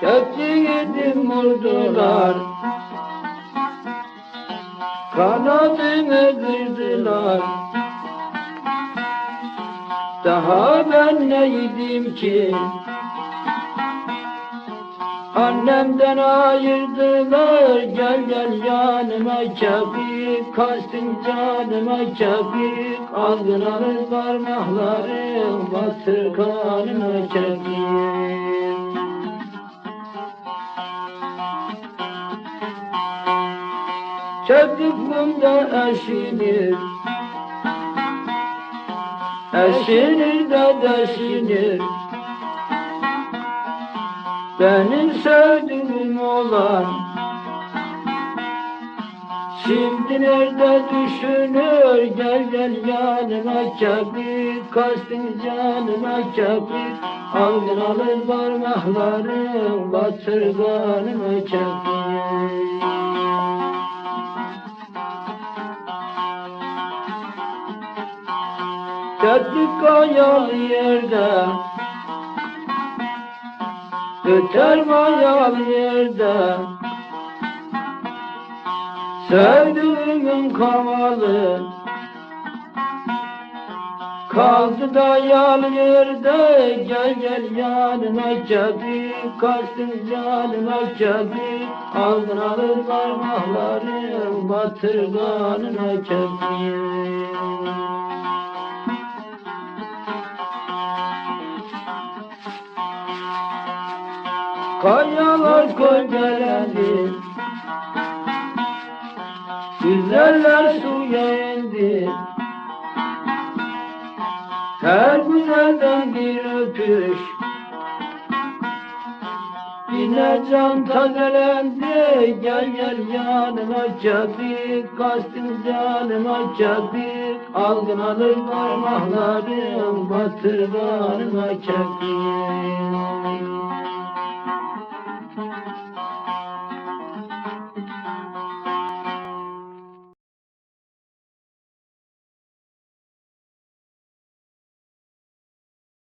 Köprü yedim vurdular. Kanadımı kırdılar Daha ben neydim ki? Annemden ayırdılar Gel gel yanıma kebik Kastın canıma kebik Aldın alır parmaklarım Batır kanıma kebik Çektik bunda eşinir Eşinir de deşinir Benim sevdiğim olan. Şimdi nerede düşünür? Gel gel yanıma kebik Kastın canıma kebik Aldın alır parmaklarım Batır kanıma kebik Çektik kayalı yerde Öter mayalı yerde Sevdiğimin kamalı Kaldı da yal yerde. Gel gel yanıma kebik Kaçtın canıma kebik Aldın alır parmaklarım Batır kanına kebik Kayalar gölgelendi Güzeller suya indi. Her güzelden bir öpüş. Yine can tazelendi. Gel gel yanıma kebik Kastın canıma kebik Aldın alır parmaklarım Batır kanıma kebik